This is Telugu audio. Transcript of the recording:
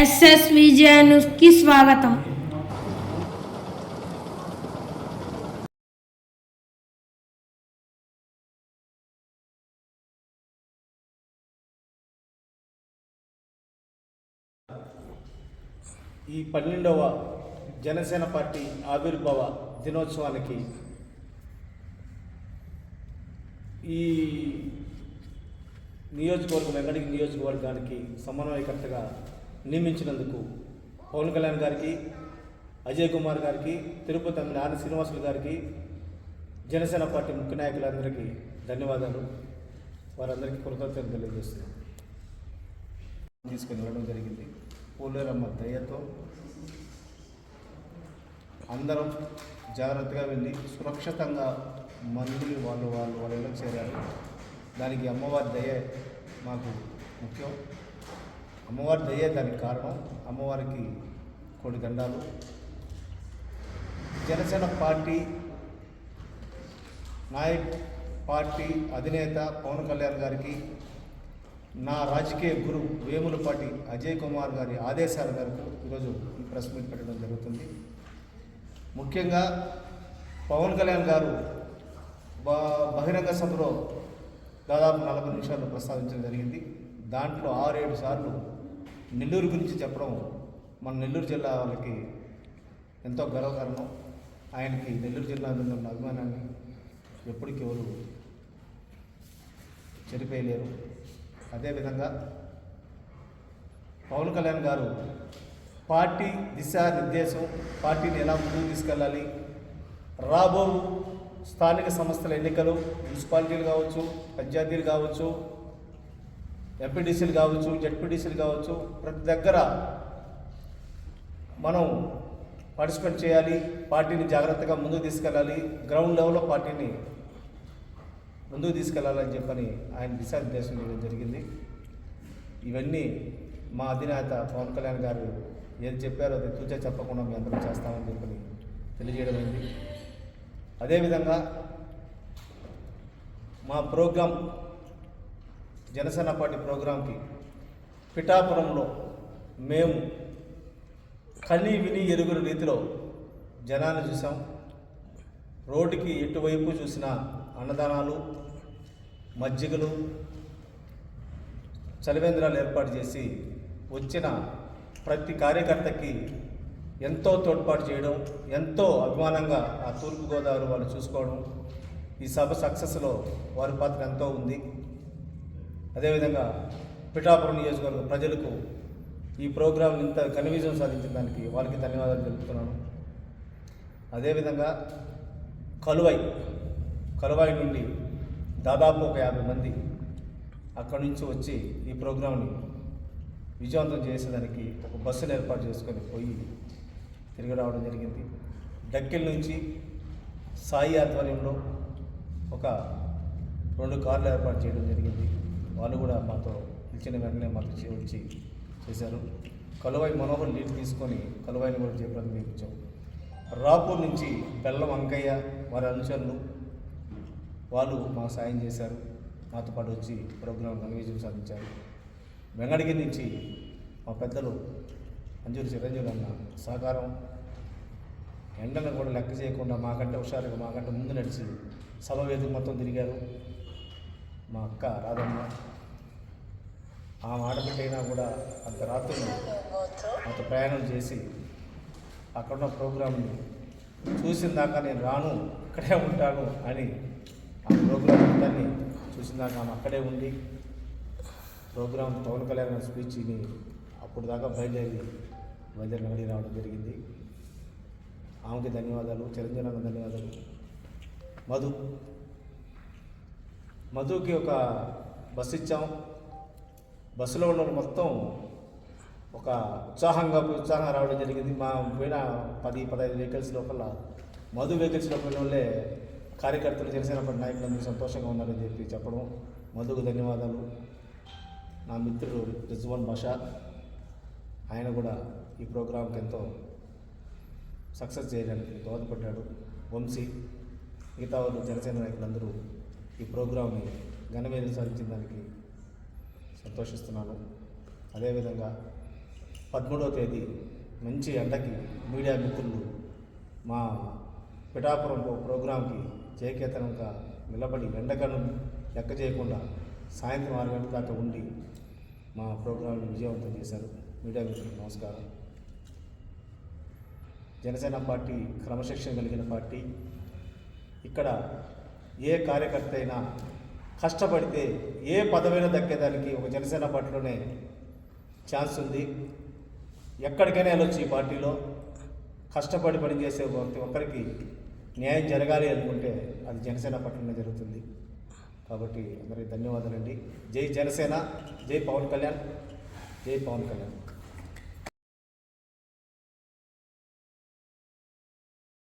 ఎస్ఎస్ విజయ న్యూస్కి స్వాగతం ఈ పన్నెండవ జనసేన పార్టీ ఆవిర్భావ దినోత్సవానికి ఈ నియోజకవర్గం వెంకటగిరి నియోజకవర్గానికి సమన్వయకర్తగా నియమించినందుకు పవన్ కళ్యాణ్ గారికి అజయ్ కుమార్ గారికి తిరుపతి నారాయణ శ్రీనివాసులు గారికి జనసేన పార్టీ ముఖ్య నాయకులందరికీ ధన్యవాదాలు. వారందరికీ కృతజ్ఞతలు తెలియజేస్తున్నాం తీసుకుని వెళ్ళడం జరిగింది. పూలేరమ్మ దయతో అందరం జాగ్రత్తగా వెళ్ళి సురక్షితంగా మందులు వాళ్ళు వాళ్ళు వాళ్ళ చేరారు. దానికి అమ్మవారి దయ మాకు ముఖ్యం. అమ్మవారి దయే దానికి కారణం. అమ్మవారికి కొన్ని దండాలు. జనసేన పార్టీ నాయక్ పార్టీ అధినేత పవన్ కళ్యాణ్ గారికి నా రాజకీయ గురువు వేములపాటి అజయ్ కుమార్ గారి ఆదేశాల మేరకు ఈరోజు ఈ ప్రెస్ మీట్ పెట్టడం జరుగుతుంది. ముఖ్యంగా పవన్ కళ్యాణ్ గారు బ బహిరంగ సభలో దాదాపు నలభై నిమిషాలు ప్రస్తావించడం జరిగింది. దాంట్లో ఆరేడు సార్లు నెల్లూరు గురించి చెప్పడం మన నెల్లూరు జిల్లా వాళ్ళకి ఎంతో గర్వకారణం. ఆయనకి నెల్లూరు జిల్లా మీద ఉన్న అభిమానాన్ని ఎప్పటికీ ఎవరు చనిపోయలేరు అదేవిధంగా పవన్ కళ్యాణ్ గారు పార్టీ దిశానిర్దేశం పార్టీని ఎలా ముందుకు తీసుకెళ్ళాలి రాబో స్థానిక సంస్థల ఎన్నికలు మున్సిపాలిటీలు కావచ్చు పంచాయతీలు కావచ్చు ఎంపీడీసీలు కావచ్చు జెడ్పీడీసీలు కావచ్చు ప్రతి దగ్గర మనం పార్టిసిపేట్ చేయాలి పార్టీని జాగ్రత్తగా ముందుకు తీసుకెళ్ళాలి గ్రౌండ్ లెవెల్లో పార్టీని ముందుకు తీసుకెళ్ళాలని చెప్పని ఆయన దిశానిర్దేశం చేయడం జరిగింది. ఇవన్నీ మా అధినేత పవన్ కళ్యాణ్ గారు ఏది చెప్పారో అది తూచా చెప్పకుండా మేము అందరం చేస్తామని చెప్పని తెలియజేయడం అయింది. అదేవిధంగా మా ప్రోగ్రాం జనసేన పార్టీ ప్రోగ్రాంకి పిఠాపురంలో మేము కని విని ఎరుగురు రీతిలో జనాన్ని చూసాం. రోడ్డుకి ఎటువైపు చూసిన అన్నదానాలు మజ్జిగలు చలివేంద్రాలు ఏర్పాటు చేసి వచ్చిన ప్రతి కార్యకర్తకి ఎంతో తోడ్పాటు చేయడం ఎంతో అభిమానంగా ఆ తూర్పుగోదావరి వాళ్ళు చూసుకోవడం ఈ సభ సక్సెస్లో వారి పాత్ర ఎంతో ఉంది. అదేవిధంగా పిఠాపురం నియోజకవర్గ ప్రజలకు ఈ ప్రోగ్రాం ఇంత కన్విజన్ సాధించిన దానికి వారికి ధన్యవాదాలు తెలుపుతున్నాను. అదేవిధంగా కలువై కలువాయి నుండి దాదాపు ఒక యాభై మంది అక్కడి నుంచి వచ్చి ఈ ప్రోగ్రాంని విజయవంతం చేసేదానికి ఒక బస్సును ఏర్పాటు చేసుకొని పోయి తిరిగి రావడం జరిగింది. డక్కిల్ నుంచి సాయి ఆధ్వర్యంలో ఒక రెండు కార్లు ఏర్పాటు చేయడం జరిగింది. వాళ్ళు కూడా మాతో పిలిచిన వెంటనే మాతో చే- వచ్చి చేశారు. కలువై మనోహర్ లీడ్ తీసుకొని కలువైని కూడా చేపడానికి చేయించాం. రాపూర్ నుంచి బెల్లం అంకయ్య వారి అనుచరులు వాళ్ళు మాకు సాయం చేశారు. మాతో పాటు వచ్చి ప్రోగ్రాం విజయం సాధించారు. వెంగడగిరి నుంచి మా పెద్దలు మంజూరు చిరంజీవి అన్న సహకారం ఎండను కూడా లెక్క చేయకుండా మాకంటే హుషారుగా మాకంటే ముందు నడిచి సభ వేదిక మొత్తం తిరిగారు. మా అక్క రాధమ్మ ఆ ఆడబిడ్డ కూడా అంత రాత్రి అంత ప్రయాణం చేసి అక్కడున్న ప్రోగ్రాంని చూసిన దాకా నేను రాను ఇక్కడే ఉంటాను అని ఆ ప్రోగ్రాం అంతాన్ని చూసిన దాకా ఆమె అక్కడే ఉండి ప్రోగ్రాం పవన్ కళ్యాణ్ స్పీచ్ని అప్పుడు దాకా బయలుదేరి బయలుదేరి వెంకటి రావడం జరిగింది. ఆమెకి ధన్యవాదాలు చిరంజీవి ధన్యవాదాలు. మధు మధుకి ఒక బస్ ఇచ్చాం. బస్సులో ఉన్న మొత్తం ఒక ఉత్సాహంగా ఉత్సాహంగా రావడం జరిగింది. మా పోయిన పది పదహైదు వెహికల్స్ లోపల మధు వెహికల్స్లో పోయిన వాళ్ళే కార్యకర్తలు చేసినప్పుడు నాయకులందరూ సంతోషంగా ఉన్నారని చెప్పి చెప్పడం. మధుకు ధన్యవాదాలు. నా మిత్రుడు రిజ్వాన్ బాషా ఆయన కూడా ఈ ప్రోగ్రాంకి ఎంతో సక్సెస్ చేయడానికి దోహదపడ్డాడు. వంశీ మిగతా వాళ్ళు జనసేన నాయకులందరూ ఈ ప్రోగ్రాంని ఘనమైన సాధించిన దానికి సంతోషిస్తున్నాను. అదేవిధంగా పదమూడవ తేదీ మంచి ఎండకి మీడియా మిత్రులు మా పిఠాపురంలో ప్రోగ్రాంకి జయకేతనంగా నిలబడి ఎండకను లెక్క చేయకుండా సాయంత్రం ఆరు గంటల దాకా ఉండి మా ప్రోగ్రాంని విజయవంతం చేశారు. మీడియా మిత్రులకు నమస్కారం. జనసేన పార్టీ క్రమశిక్షణ కలిగిన పార్టీ. ఇక్కడ ఏ కార్యకర్త అయినా కష్టపడితే ఏ పదవైనా దక్కేదానికి ఒక జనసేన పార్టీలోనే ఛాన్స్ ఉంది. ఎక్కడికైనా వెళ్ళొచ్చు ఈ పార్టీలో. కష్టపడి పనిచేసే ప్రతి ఒక్కరికి న్యాయం జరగాలి అనుకుంటే అది జనసేన పట్లనే జరుగుతుంది. కాబట్టి అందరికీ ధన్యవాదాలండి. జై జనసేన జై పవన్ కళ్యాణ్ జై పవన్ కళ్యాణ్.